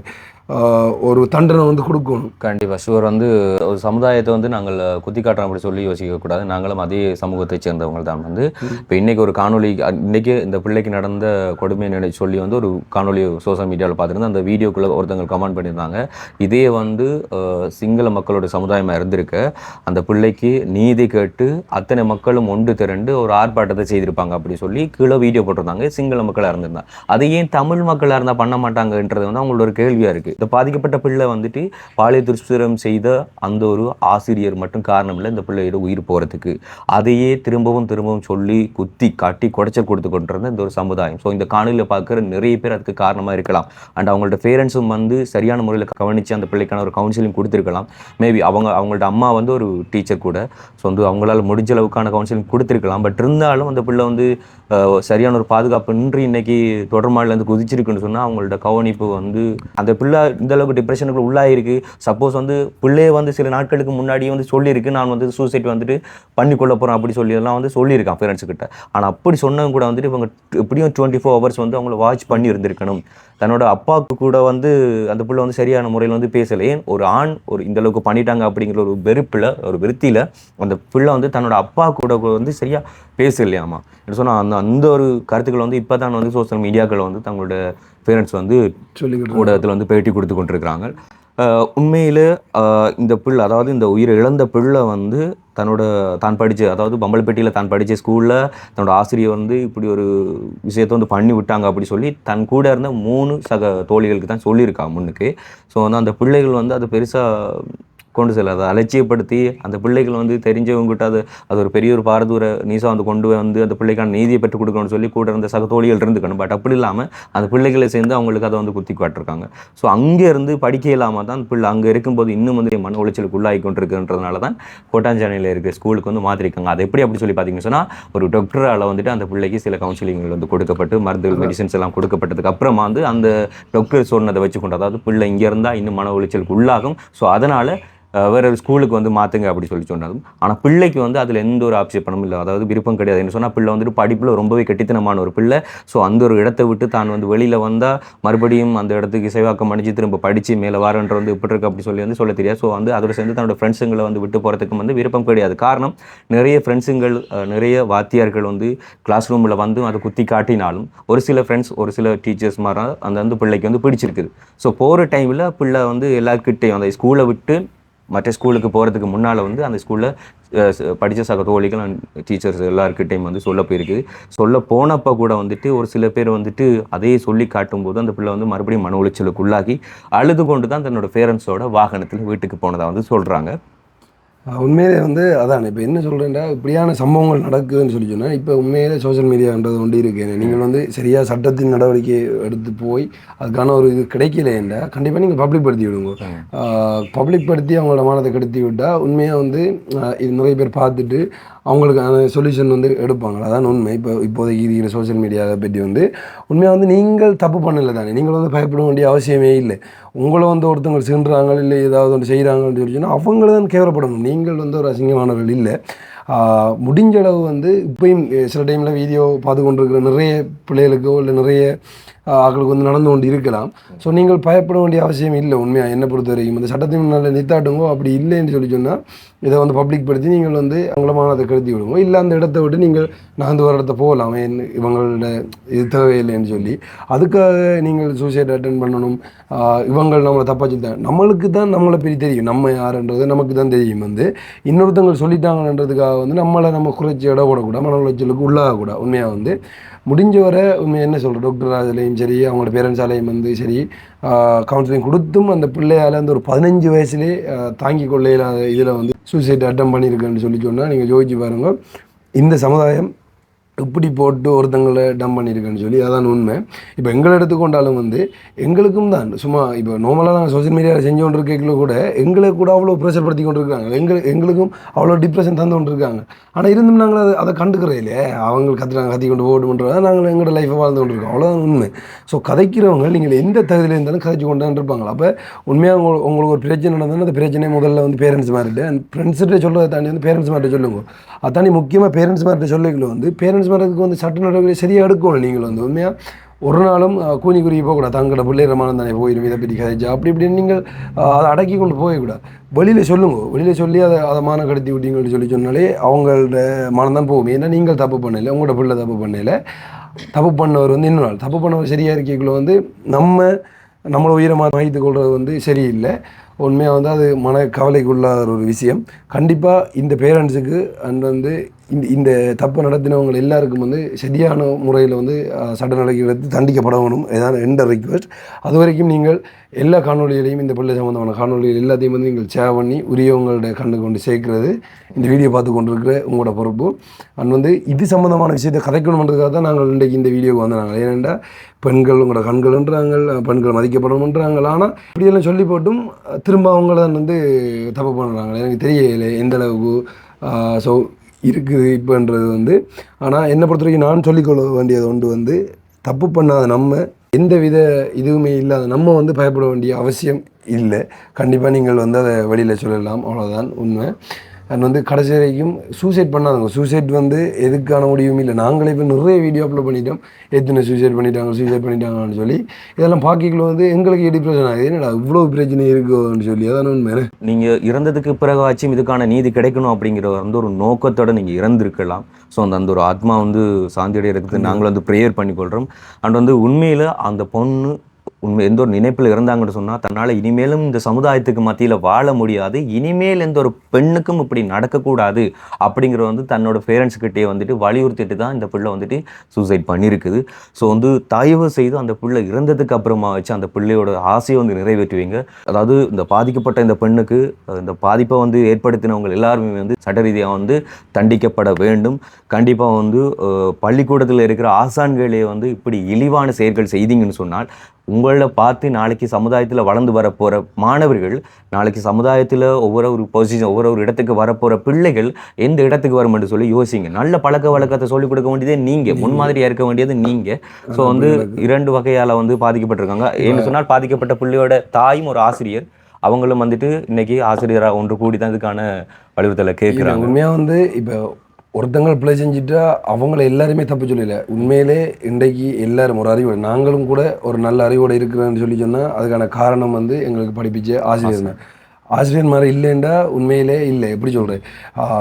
ஒரு தண்டனை வந்து கொடுக்கணும். கண்டிப்பாக ஷுவர் வந்து ஒரு சமுதாயத்தை வந்து நாங்கள் குத்தி காட்டுறோம் அப்படி சொல்லி யோசிக்கக்கூடாது நாங்களும் அதே சமூகத்தை சேர்ந்தவங்க தான் வந்து. இப்போ இன்னைக்கு ஒரு காணொளி அ- இன்னைக்கு இந்த பிள்ளைக்கு நடந்த கொடுமை நினை சொல்லி வந்து ஒரு காணொளி சோஷியல் மீடியாவில் பார்த்துருந்தேன். அந்த வீடியோக்குள்ளே ஒருத்தங்க கமெண்ட் பண்ணியிருந்தாங்க. இதே வந்து சிங்கள மக்களோட சமுதாயமாக இருந்திருக்க. அந்த பிள்ளைக்கு நீதி கேட்டு அத்தனை மக்களும் ஒன்று திரண்டு ஒரு ஆர்ப்பாட்டத்தை செய்திருப்பாங்க அப்படி சொல்லி கீழே வீடியோ போட்டிருந்தாங்க. சிங்கள மக்களாக இருந்திருந்தாங்க அதை ஏன் தமிழ் மக்களாக இருந்தால் பண்ண மாட்டாங்கன்றது வந்து அவங்களோட ஒரு கேள்வியாக இருக்குது இந்த பாதிக்கப்பட்ட பிள்ளை வந்துட்டு பாலியல் துஷ்பிரம் செய்த அந்த ஒரு ஆசிரியர் மட்டும் காரணம் இல்லை இந்த பிள்ளையோட உயிர் போகிறதுக்கு அதையே திரும்பவும் திரும்பவும் சொல்லி குத்தி காட்டி குடைச்சல் கொடுத்து கொண்டிருந்த இந்த ஒரு சமுதாயம். ஸோ இந்த காணொலியில் பார்க்குற நிறைய பேர் அதுக்கு காரணமாக இருக்கலாம். அண்ட் அவங்களோட பேரண்ட்ஸும் வந்து சரியான முறையில் கவனித்து அந்த பிள்ளைக்கான ஒரு கவுன்சிலிங் கொடுத்துருக்கலாம். மேபி அவங்க அவங்களோட அம்மா வந்து ஒரு டீச்சர் கூட. ஸோ வந்து அவங்களால முடிஞ்ச அளவுக்கான கவுன்சிலிங் கொடுத்துருக்கலாம். பட் இருந்தாலும் அந்த பிள்ளை வந்து சரியான ஒரு பாதுகாப்பு இன்றி இன்னைக்கு தொடர்மாடிலேருந்து குதிச்சிருக்குன்னு சொன்னால் அவங்களோட கவனிப்பு வந்து அந்த பிள்ளை இந்தளவுக்கு டிப்ரெஷனுக்கு உள்ளாகிருக்கு சப்போஸ் வந்து பிள்ளையே வந்து சில நாட்களுக்கு முன்னாடியே வந்து சொல்லியிருக்கு நான் வந்து சூசைட் வந்துட்டு பண்ணிக்கொள்ள போகிறேன் அப்படி சொல்லி எல்லாம் வந்து சொல்லியிருக்கான் parents ஆனால் அப்படி சொன்னவங்க கூட வந்துட்டு இவங்க எப்படியும் டுவெண்ட்டி ஃபோர் ஹவர்ஸ் வந்து அவங்கள வாட்ச் பண்ணி இருந்திருக்கணும். தன்னோட அப்பாவுக்கு கூட வந்து அந்த பிள்ளை வந்து சரியான முறையில் வந்து பேசலை. ஏன்? ஒரு ஆண் ஒரு இந்த அளவுக்கு பண்ணிட்டாங்க அப்படிங்கிற ஒரு வெறுப்பில் ஒரு விருத்தியில் அந்த பிள்ளை வந்து தன்னோட அப்பா கூட வந்து சரியாக பேசலையாமா? சொன்னால் அந்த அந்த ஒரு கருத்துக்கள் வந்து இப்போ தான் வந்து சோஷியல் மீடியாக்கள் வந்து தங்களோட பேரண்ட்ஸ் வந்து ஊடகத்தில் வந்து பேட்டி கொடுத்து கொண்டிருக்கிறாங்க. உண்மையில இந்த பிள்ளை அதாவது இந்த உயிரை இழந்த பிள்ளை வந்து தன்னோட தான் படித்த அதாவது பம்பளப்பட்டியில் தான் படித்த ஸ்கூலில் தன்னோட ஆசிரியர் வந்து இப்படி ஒரு விஷயத்தை வந்து பண்ணி விட்டாங்க அப்படி சொல்லி தன் கூட இருந்த மூணு சக தோழிகளுக்கு தான் சொல்லியிருக்காங்க முன்னுக்கு. ஸோ வந்து அந்த பிள்ளைகள் வந்து அது பெருசாக கொண்டு செல்ல அதை அலட்சியப்படுத்தி அந்த பிள்ளைகள் வந்து தெரிஞ்சவங்ககிட்ட அது அது ஒரு பெரிய ஒரு பாரதூர நீசா வந்து கொண்டு வந்து அந்த பிள்ளைக்கான நீதியை பெற்றுக் கொடுக்கணும்னு சொல்லி கூட இருந்த சகத்தோழிகள் இருந்துக்கணும். பட் அப்படி இல்லாமல் அந்த பிள்ளைகளை சேர்ந்து அவங்களுக்கு அதை வந்து குத்தி காட்டிருக்காங்க. ஸோ அங்கே இருந்து படிக்க இல்லாமல் தான் பிள்ளை அங்கே இருக்கும்போது இன்னும் வந்து மன உளைச்சலுக்கு உள்ளாகி கொண்டிருக்குன்றதுனால தான் கோட்டாஞ்சானையில் இருக்கிற ஸ்கூலுக்கு வந்து மாற்றிருக்காங்க அது எப்படி அப்படி சொல்லி பார்த்தீங்கன்னு சொன்னால் ஒரு டாக்டரால் வந்துட்டு அந்த பிள்ளைக்கு சில கவுன்சிலிங்கள் வந்து கொடுக்கப்பட்டு மருந்துகள் மெடிசன்ஸ் எல்லாம் கொடுக்கப்பட்டதுக்கு அப்புறமா வந்து அந்த டாக்டர் சொன்னதை வச்சுக்கொண்டு அதாவது பிள்ளை இங்கே இருந்தால் இன்னும் மன உளைச்சலுக்கு உள்ளாகும். ஸோ அதனால் வேற ஒரு ஸ்கூலுக்கு வந்து மாற்றுங்க அப்படி சொல்லி சொன்னாலும். ஆனால் பிள்ளைக்கு வந்து அதில் எந்த ஒரு ஆட்சேபனும் இல்லை. அதாவது விருப்பம் கிடையாது. என்ன சொன்னால் பிள்ளை வந்துட்டு படிப்பில் ரொம்பவே கெட்டித்தனமான ஒரு பிள்ளை. ஸோ அந்த ஒரு இடத்தை விட்டு தான் வந்து வெளியில் வந்தால் மறுபடியும் அந்த இடத்துக்கு இசைவாக்கம் அணிஞ்சு திரும்ப படித்து மேலே வரன்ற வந்து இப்படி இருக்கு அப்படி சொல்லி வந்து சொல்ல தெரியாது. ஸோ வந்து அதோட சேர்ந்து தன்னோட ஃப்ரெண்ட்ஸுங்களை வந்து விட்டு போகிறதுக்கு வந்து விருப்பம் கிடையாது. காரணம் நிறைய ஃப்ரெண்ட்ஸுங்கள் நிறைய வாத்தியார்கள் வந்து கிளாஸ் ரூமில் வந்து அதை குத்தி காட்டினாலும் ஒரு சில ஃப்ரெண்ட்ஸ் ஒரு சில டீச்சர்ஸ் மாதிரி அந்த வந்து பிள்ளைக்கு வந்து பிடிச்சிருக்குது. ஸோ போகிற டைமில் பிள்ளை வந்து எல்லாருக்கிட்டையும் அந்த ஸ்கூலை விட்டு மற்ற ஸ்கூலுக்கு போகிறதுக்கு முன்னால் வந்து அந்த ஸ்கூலில் படித்த சக தோழிகள் டீச்சர்ஸ் எல்லாருக்கிட்டையும் வந்து சொல்ல போயிருக்குது சொல்ல போனப்போ கூட வந்துட்டு ஒரு சில பேர் வந்துட்டு அதையே சொல்லி காட்டும்போது அந்த பிள்ளை வந்து மறுபடியும் மன உளைச்சலுக்கு உள்ளாகி அழுது கொண்டு தான் தன்னோட பேரண்ட்ஸோட வாகனத்தில் வீட்டுக்கு போனதாக வந்து சொல்கிறாங்க உண்மையிலே வந்து அதான் இப்போ என்ன சொல்கிறேன்டா இப்படியான சம்பவங்கள் நடக்குதுன்னு சொல்லி சொன்னால் இப்போ உண்மையிலே சோஷியல் மீடியான்றது ஒன்று இருக்கு. நீங்கள் வந்து சரியாக சட்டத்தின் நடவடிக்கை எடுத்து போய் அதுக்கான ஒரு இது கிடைக்கலையேண்டா கண்டிப்பாக நீங்கள் பப்ளிக் படுத்தி விடுங்க. பப்ளிக் படுத்தி அவங்களோட மானத்தை கெடுத்தி விட்டால் உண்மையாக வந்து இது நிறைய பேர் பார்த்துட்டு அவங்களுக்கான சொல்யூஷன் வந்து எடுப்பாங்க. அதான் உண்மை. இப்போ இப்போதைக்கு இருக்கிற சோஷியல் மீடியாவை பற்றி வந்து உண்மையாக வந்து நீங்கள் தப்பு பண்ணலை தானே. நீங்கள் வந்து பயப்பட வேண்டிய அவசியமே இல்லை. உங்களை வந்து ஒருத்தவங்க சென்றாங்க இல்லை ஏதாவது ஒன்று செய்கிறாங்கன்னு சொல்லி சொன்னால் அவங்கள தான் கேவலப்படணும் நீங்கள் வந்து ஒரு அசிங்கமானவர்கள் இல்லை. முடிஞ்ச அளவு வந்து இப்பயும் சில டைமில் வீடியோ பார்த்து கொண்டிருக்கிற நிறைய பிள்ளைகளுக்கோ இல்லை நிறைய ஆஹ் ஆட்களுக்கு வந்து நடந்து கொண்டு இருக்கலாம். ஸோ நீங்கள் பயப்பட வேண்டிய அவசியம் இல்லை உண்மையாக என்னை பொறுத்த வரைக்கும் இந்த சட்டத்தின் முன்னால் நித்தாட்டுங்கோ அப்படி இல்லைன்னு சொல்லி சொன்னால் இதை வந்து பப்ளிக் படுத்தி நீங்கள் வந்து அவங்கள மானத்தை கருத்தி விடுங்க. இல்லை அந்த இடத்த விட்டு நீங்கள் நகர்ந்து வர இடத்த போகலாம். இவங்களோட இது தேவையில்லைன்னு சொல்லி. அதுக்காக நீங்கள் சூசைட் அட்டன் பண்ணணும். இவங்கள் நம்மளை தப்பாக சொல்லிட்டாங்க நம்மளுக்கு தான் நம்மளை பெரிய தெரியும். நம்ம யாருன்றது நமக்கு தான் தெரியும் வந்து. இன்னொருத்தவங்க சொல்லிட்டாங்கன்றதுக்காக வந்து நம்மளை நம்ம குறைச்சி இட போடக்கூடாது மன உளைச்சலுக்கு உள்ளாகக்கூடாது. உண்மையாக வந்து? முடிஞ்ச வரை உண்மை என்ன சொல்கிற டாக்டர் அதுலேயும் சரி அவங்களோட பேரண்ட்ஸாலேயும் வந்து சரி கவுன்சிலிங் கொடுத்தும் அந்த பிள்ளையால் அந்த ஒரு பதினஞ்சு வயசுலேயே தாங்கி கொள்ளையில் இதில் வந்து சூசைட் அட்டம் பண்ணியிருக்கேன்னு சொல்லி சொன்னால் நீங்கள் யோசிச்சு பாருங்கள் இந்த சமுதாயம் இப்படி போட்டு ஒருத்தங்களை டம் பண்ணியிருக்கேன்னு சொல்லி அதான் உண்மை. இப்போ எங்களை எடுத்துக்கொண்டாலும் வந்து எங்களுக்கும் தான். சும்மா இப்போ நார்மலாக நாங்கள் சோஷியல் மீடியாவில் செஞ்சு கொண்டு இருக்கல கூட எங்களை கூட அவ்வளோ ப்ரெஷர் படுத்தி கொண்டு இருக்காங்க எங்கள் எங்களுக்கும் அவ்வளோ டிப்ரெஷன் தந்து கொண்டு இருக்காங்க ஆனால் இருந்தும் நாங்கள் அதை அதை கண்டுக்கிறே இல்லையே. அவங்க கத்துறாங்க கத்தி கொண்டு போட்டுன்றதை நாங்கள் எங்களோட லைஃப்பை வாழ்ந்து கொண்டு இருக்கோம். அவ்வளோதான் உண்மை. ஸோ கதைக்கிறவங்க நீங்கள் எந்த தகுதியில் இருந்தாலும் கதைச்சு கொண்டு தான் அப்போ உண்மையாக உங்களுக்கு உங்களுக்கு ஒரு பிரச்சனை நடந்தாலும் அந்த பிரச்சனையை முதல்ல வந்து பேரண்ட்ஸ் மாதிரி அண்ட் ஃப்ரெண்ட்ஸ்கிட்ட சொல்கிறத தாண்டி வந்து பேரண்ட்ஸ் மாதிரி சொல்லுங்க. அதாண்டி முக்கியமாக பேரண்ட்ஸ் மாதிரி சொல்லிக்கல வந்து பேரண்ட்ஸ் மார்றதுக்கு வந்து சட்ட நடவடிக்கை சரியாக எடுக்கணும். நீங்கள் வந்து உண்மையாக ஒரு நாளும் கூனி குறுகி போகக்கூடாது தங்களோட பிள்ளைகிற மனம் தானே போயிடும் இதை பற்றி கதைச்சு. அப்படி இப்படின்னு நீங்கள் அதை அடக்கி கொண்டு போகக்கூடாது வெளியில் சொல்லுங்க. வெளியில் சொல்லி அதை அதை மானம் கடத்தி விட்டீங்கன்னு சொல்லி சொன்னாலே அவங்களோட மனம் தான் போகும். ஏன்னா நீங்கள் தப்பு பண்ணலை உங்களோட பிள்ளை தப்பு பண்ணல. தப்பு பண்ணவர் வந்து இன்னொரு நாள் தப்பு பண்ணவர் சரியாக இருக்கக்குள்ள வந்து நம்ம நம்மளை உயிரமாக வைத்துக் கொள்வது வந்து சரியில்லை. உண்மையாக வந்து அது மன கவலைக்குள்ளாத ஒரு விஷயம். கண்டிப்பாக இந்த பேரண்ட்ஸுக்கு அண்ட் வந்து இந்த இந்த தப்பு நடத்தினவங்க எல்லாருக்கும் வந்து சரியான முறையில் வந்து அஹ், சட்ட நடவடிக்கை எடுத்து தண்டிக்கப்படணும். ஏதாவது எந்த ரிக்வெஸ்ட் அது வரைக்கும் நீங்கள் எல்லா காணொலிகளையும் இந்த பிள்ளை சம்மந்தமான காணொலிகள் எல்லாத்தையும் வந்து நீங்கள் ஷேர் பண்ணி உரியவங்களோட கண்ணு கொண்டு சேர்க்கிறது இந்த வீடியோ பார்த்து கொண்டிருக்கிற உங்களோட பொறுப்பு. அண்ட் வந்து இது சம்மந்தமான விஷயத்தை கதைக்கணுன்றதுக்காக தான் நாங்கள் இன்றைக்கு இந்த வீடியோக்கு வந்தாங்க ஏனென்றால் பெண்கள் உங்களோட கண்கள்ன்றாங்க பெண்கள் மதிக்கப்படணுன்றாங்க ஆனால் இப்படியெல்லாம் சொல்லி போட்டும் திரும்ப அவங்கள தான் வந்து தப்பு பண்ணுறாங்க. எனக்கு தெரியல எந்த அளவுக்கு ஸோ இருக்குது இப்போன்றது வந்து. ஆனால் என்னை பொறுத்த வரைக்கும் நான் சொல்லிக்கொள்ள வேண்டியது ஒன்று வந்து தப்பு பண்ணாத நம்ம எந்த வித இதுவுமே இல்லாத நம்ம வந்து பயப்பட வேண்டிய அவசியம் இல்லை. கண்டிப்பாக நீங்கள் வந்து அதை வெளியில் சொல்லலாம். அவ்வளோதான் உண்மை. அண்ட் வந்து கடைசி வரைக்கும் சூசைட் பண்ணாதவங்க. சூசைட் வந்து எதுக்கான முடிவும் இல்லை. நாங்களே இப்போ நிறைய வீடியோ அப்லோட் பண்ணிட்டோம். எத்தனை சூசைட் பண்ணிட்டாங்க சூசைட் பண்ணிட்டாங்கன்னு சொல்லி. இதெல்லாம் பார்க்கக்குள்ள வந்து எங்களுக்கு டிப்ரெஷன் ஆகுது என்னடா இவ்வளோ பிரச்சனை இருக்குன்னு சொல்லி. அதான் உண்மை. நீங்கள் இறந்ததுக்கு பிறகாச்சும் இதுக்கான நீதி கிடைக்கணும் அப்படிங்கிற வந்து ஒரு நோக்கத்தோட நீங்கள் இறந்துருக்கலாம். ஸோ அந்த அந்த ஒரு ஆத்மா வந்து சாந்தி அடைகிறதுக்கு நாங்களும் வந்து ப்ரேயர் பண்ணிக்கொள்கிறோம் அண்ட் வந்து உண்மையில் அந்த பொண்ணு உண்மை எந்த ஒரு நினைப்பில் இருந்தாங்கன்னு சொன்னால் தன்னால் இனிமேலும் இந்த சமுதாயத்துக்கு மத்தியில் வாழ முடியாது இனிமேல் எந்த ஒரு பெண்ணுக்கும் இப்படி நடக்கக்கூடாது அப்படிங்கிற வந்து தன்னோட பேரண்ட்ஸ்கிட்டே வந்துட்டு வலியுறுத்திட்டு தான் இந்த பிள்ளை வந்துட்டு சூசைட் பண்ணியிருக்குது ஸோ வந்து தயவு செய்து அந்த பிள்ளை இறந்ததுக்கு அப்புறமா வச்சு அந்த பிள்ளையோட ஆசையை வந்து நிறைவேற்றுவீங்க. அதாவது இந்த பாதிக்கப்பட்ட இந்த பெண்ணுக்கு இந்த பாதிப்பை வந்து ஏற்படுத்தினவங்க எல்லாருமே வந்து சட்ட ரீதியாக வந்து தண்டிக்கப்பட வேண்டும். கண்டிப்பாக வந்து பள்ளிக்கூடத்தில் இருக்கிற ஆசான்களே வந்து இப்படி இழிவான செயல்கள் செய்தீங்கன்னு சொன்னால் உங்களை பார்த்து நாளைக்கு சமுதாயத்தில் வளர்ந்து வரப்போகிற மாணவர்கள் நாளைக்கு சமுதாயத்தில் ஒவ்வொரு ஒரு பொசிஷன் ஒவ்வொரு ஒரு இடத்துக்கு வரப்போகிற பிள்ளைகள் எந்த இடத்துக்கு வரும் என்று சொல்லி யோசிங்க. நல்ல பழக்க வழக்கத்தை சொல்லிக் கொடுக்க வேண்டியதே நீங்கள் முன்மாதிரியாக இருக்க வேண்டியது நீங்கள் ஸோ வந்து இரண்டு வகையால் வந்து பாதிக்கப்பட்டிருக்காங்க. ஏன்னு சொன்னால் பாதிக்கப்பட்ட பிள்ளையோட தாயும் ஒரு ஆசிரியர். அவங்களும் வந்துட்டு இன்னைக்கு ஆசிரியராக ஒன்று கூடி தான் இதுக்கான வலியுறுத்தலை கேட்குறாங்க உண்மையாக வந்து இப்போ ஒருத்தங்க பிள்ளை செஞ்சுட்டா அவங்கள எல்லாருமே தப்பு சொல்லல உண்மையிலே இன்றைக்கு எல்லாரும் ஒரு அறிவு நாங்களும் கூட ஒரு நல்ல அறிவோடு இருக்கிறேன்னு சொல்லி சொன்னால் அதுக்கான காரணம் வந்து எங்களுக்கு படிப்பிச்ச ஆசிரியர் தான். ஆசிரியர் மாதிரி இல்லைண்டா உண்மையிலே இல்லை. எப்படி சொல்கிறேன்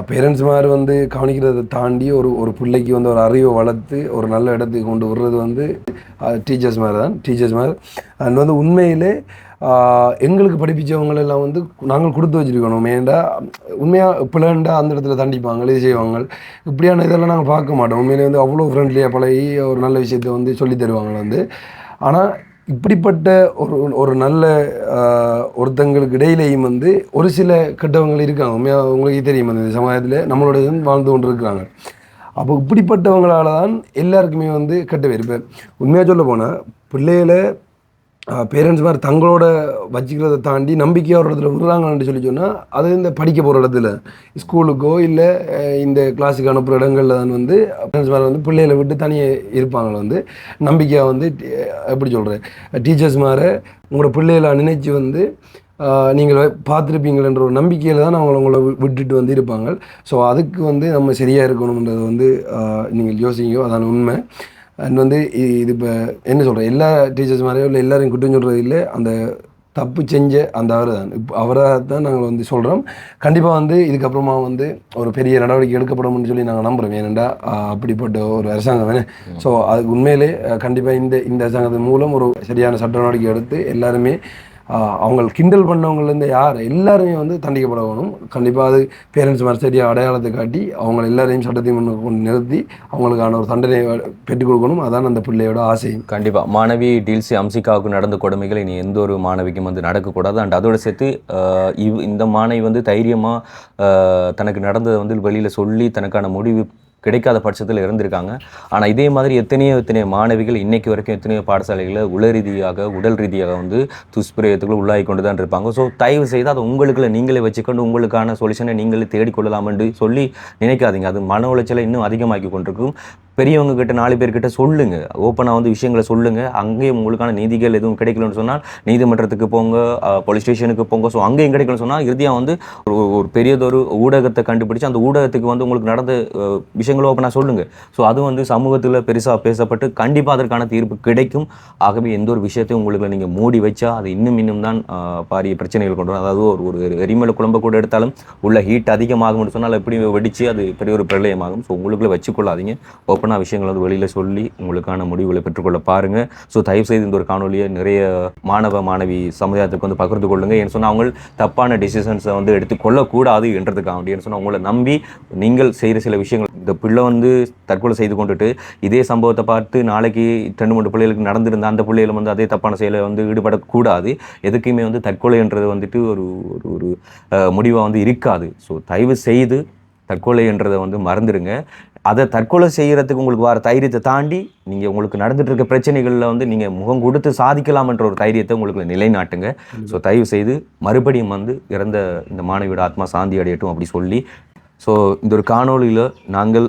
பேரண்ட்ஸ் மாதிரி வந்து கவனிக்கிறத தாண்டி ஒரு ஒரு பிள்ளைக்கு வந்து ஒரு அறிவை வளர்த்து ஒரு நல்ல இடத்துக்கு கொண்டு வர்றது வந்து டீச்சர்ஸ் மாதிரி தான் டீச்சர்ஸ் மாதிரி அண்ட் வந்து உண்மையிலே எங்களுக்கு படிப்பிச்சவங்களெல்லாம் வந்து நாங்கள் கொடுத்து வச்சிருக்கணும். ஏன்டா உண்மையாக பிள்ளைண்டா அந்த இடத்துல தண்டிப்பாங்க இது செய்வாங்க. இப்படியான இதெல்லாம் நாங்கள் பார்க்க மாட்டோம். உண்மையிலே வந்து அவ்வளோ ஃப்ரெண்ட்லியாக பழகி ஒரு நல்ல விஷயத்தை வந்து சொல்லி தருவாங்க வந்து. ஆனால் இப்படிப்பட்ட ஒரு ஒரு நல்ல ஒருத்தங்களுக்கு இடையிலையும் வந்து ஒரு சில கெட்டவங்கள் இருக்காங்க. உண்மையாக உங்களுக்கு தெரியும் அந்த சமுதாயத்தில் நம்மளோட வாழ்ந்து கொண்டு இருக்கிறாங்க அப்போ இப்படிப்பட்டவங்களால தான் எல்லாருக்குமே வந்து கெட்ட பேர். இப்போ உண்மையாக சொல்ல போனால் பிள்ளைகளை பேரண்ட்ஸ் மாதிரி தங்களோட வச்சுக்கிறத தாண்டி நம்பிக்கையாக ஒரு இடத்துல விடுறாங்கன்னு சொல்லி சொன்னால் அது இந்த படிக்க போகிற இடத்துல. ஸ்கூலுக்கோ இல்லை இந்த கிளாஸுக்கு அனுப்புகிற இடங்களில் தான் வந்து பேரண்ட்ஸ் மாதிரி வந்து பிள்ளைகளை விட்டு தனியாக இருப்பாங்க வந்து. நம்பிக்கையாக வந்து எப்படி சொல்கிறேன் டீச்சர்ஸ் மாதிரி உங்களோட பிள்ளைகளை நினைச்சு வந்து நீங்கள் பார்த்துருப்பீங்களன்ற ஒரு நம்பிக்கையில் தான் அவங்கள உங்களை விட்டுட்டு வந்து இருப்பாங்க. ஸோ அதுக்கு வந்து நம்ம சரியாக இருக்கணுன்றது வந்து நீங்கள் யோசிங்க அதான உண்மை. அண்ட் வந்து இது இப்போ என்ன சொல்கிறேன் எல்லா டீச்சர்ஸ் மாதிரியோ இல்லை எல்லாரையும் குற்றம் சொல்கிறது இல்லை அந்த தப்பு செஞ்ச அந்த அவர் தான். இப்போ அவரை தான் நாங்கள் வந்து சொல்கிறோம் கண்டிப்பாக வந்து இதுக்கப்புறமா வந்து ஒரு பெரிய நடவடிக்கை எடுக்கப்படும்னு சொல்லி நாங்கள் நம்புகிறோம் ஏனெண்டா அப்படிப்பட்ட ஒரு அரசாங்கம் வேணும் ஸோ அதுக்கு உண்மையிலே கண்டிப்பாக இந்த இந்த அரசாங்கத்தின் மூலம் ஒரு சரியான சட்ட நடவடிக்கை எடுத்து எல்லாருமே அவங்க கிண்டல் பண்ணவங்கலேருந்து யார்? எல்லாருமே வந்து தண்டிக்கப்படணும். கண்டிப்பாக அது பேரண்ட்ஸ் மாதிரி சரியாக அடையாளத்தை காட்டி அவங்க எல்லாரையும் சட்டத்தையும் முன்னுக்கு கொண்டு நிறுத்தி அவங்களுக்கான ஒரு தண்டனை பெற்றுக் கொடுக்கணும். அதான் அந்த பிள்ளையோட ஆசையும் கண்டிப்பாக மாணவி டீல்சி அம்சிகாவுக்கு நடந்த கொடுமைகள் இனி எந்த ஒரு மாணவிக்கும் வந்து நடக்கக்கூடாது. அண்ட் அதோடு சேர்த்து இவ் இந்த மாணவி வந்து தைரியமாக தனக்கு நடந்ததை வந்து வெளியில் சொல்லி தனக்கான முடிவு கிடைக்காத பட்சத்தில் இருந்திருக்காங்க ஆனால் இதே மாதிரி எத்தனையோ எத்தனையோ மாணவிகள் இன்னைக்கு வரைக்கும் எத்தனையோ பாடசாலைகளில் உள ரீதியாக உடல் ரீதியாக வந்து துஷ்பிரயத்துக்குள்ள உள்ளாகி கொண்டு தான் இருப்பாங்க. ஸோ தயவு செய்து அதை உங்களுக்குள்ள நீங்களே வச்சுக்கொண்டு உங்களுக்கான சொல்யூஷனை நீங்களே தேடிக்கொள்ளலாம் என்று சொல்லி நினைக்காதீங்க. அது மன உளைச்சலை இன்னும் அதிகமாக்கி கொண்டிருக்கும். பெரியவங்க கிட்ட நாலு பேர்கிட்ட சொல்லுங்க. ஓப்பனாக வந்து விஷயங்களை சொல்லுங்க. அங்கேயும் உங்களுக்கான நீதிகள் எதுவும் கிடைக்கலன்னு சொன்னால் நீதிமன்றத்துக்கு போங்க போலீஸ் ஸ்டேஷனுக்கு போங்க. ஸோ அங்கேயும் கிடைக்கலன்னு சொன்னால் இறுதியாக வந்து ஒரு ஒரு பெரியதொரு ஊடகத்தை கண்டுபிடிச்சு அந்த ஊடகத்துக்கு வந்து உங்களுக்கு நடந்த விஷயங்களை ஓப்பனாக சொல்லுங்க. ஸோ அது வந்து சமூகத்தில் பெருசாக பேசப்பட்டு கண்டிப்பாக அதற்கான தீர்ப்பு கிடைக்கும். ஆகவே எந்த ஒரு விஷயத்தையும் உங்களுக்கு நீங்கள் மூடி வச்சா அது இன்னும் இன்னும் தான் பாரிய பிரச்சனைகள் கொண்டு வரும். அதாவது ஒரு ஒரு எரிமலை குழம்ப கூட எடுத்தாலும் உள்ள ஹீட் அதிகமாகும்னு சொன்னால் எப்படி வெடிச்சு அது பெரிய ஒரு பிரளயமாகும். ஸோ உங்களுக்குள்ளே வச்சுக்கொள்ளாதீங்க. ஓப்பன் ஓப்பனாக விஷயங்களை வந்து வெளியில் சொல்லி உங்களுக்கான முடிவுகளை பெற்றுக்கொள்ள பாருங்கள் ஸோ தயவுசெய்து இந்த ஒரு காணொலியை நிறைய மாணவ மாணவி சமுதாயத்துக்கு வந்து பகிர்ந்து கொள்ளுங்கள் ஏன்னு சொன்னால் அவங்க தப்பான டிசிஷன்ஸை வந்து எடுத்துக்கொள்ளக்கூடாது என்றதுக்காக வேண்டி சொன்னால் உங்களை நம்பி நீங்கள் செய்கிற சில விஷயங்கள் இந்த பிள்ளை வந்து தற்கொலை செய்து கொண்டுட்டு இதே சம்பவத்தை பார்த்து நாளைக்கு ரெண்டு மூணு பிள்ளைகளுக்கு நடந்திருந்த அந்த பிள்ளைகளும் வந்து அதே தப்பான செயலை வந்து ஈடுபடக்கூடாது. எதுக்குமே வந்து தற்கொலைன்றது வந்துட்டு ஒரு ஒரு ஒரு முடிவாக வந்து இருக்காது. ஸோ தயவு செய்து தற்கொலைன்றதை வந்து மறந்துடுங்க. அதை தற்கொலை செய்கிறதுக்கு உங்களுக்கு வர தைரியத்தை தாண்டி நீங்கள் உங்களுக்கு நடந்துட்டு இருக்க பிரச்சனைகளில் வந்து நீங்கள் முகம் கொடுத்து சாதிக்கலாம்ன்ற ஒரு தைரியத்தை உங்களுக்கு நிலைநாட்டுங்க. ஸோ தயவு செய்து மறுபடியும் வந்து இறந்த இந்த மாணவியோட ஆத்மா சாந்தி அடையட்டும் அப்படி சொல்லி. ஸோ இந்த ஒரு காணொளியில் நாங்கள்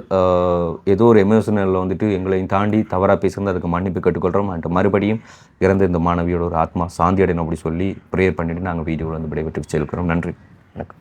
ஏதோ ஒரு எமோஷனலில் வந்துட்டு எங்களையும் தாண்டி தவறாக பேசுகிறது அதுக்கு மன்னிப்பு கேட்டுக்கொள்கிறோம் அண்ட் மறுபடியும் இறந்த இந்த மாணவியோட ஒரு ஆத்மா சாந்தி அடையணும் அப்படி சொல்லி ப்ரேயர் பண்ணிட்டு நாங்கள் வீடியோவில் வந்து விடைபெற்று செல்கிறோம். நன்றி. வணக்கம்.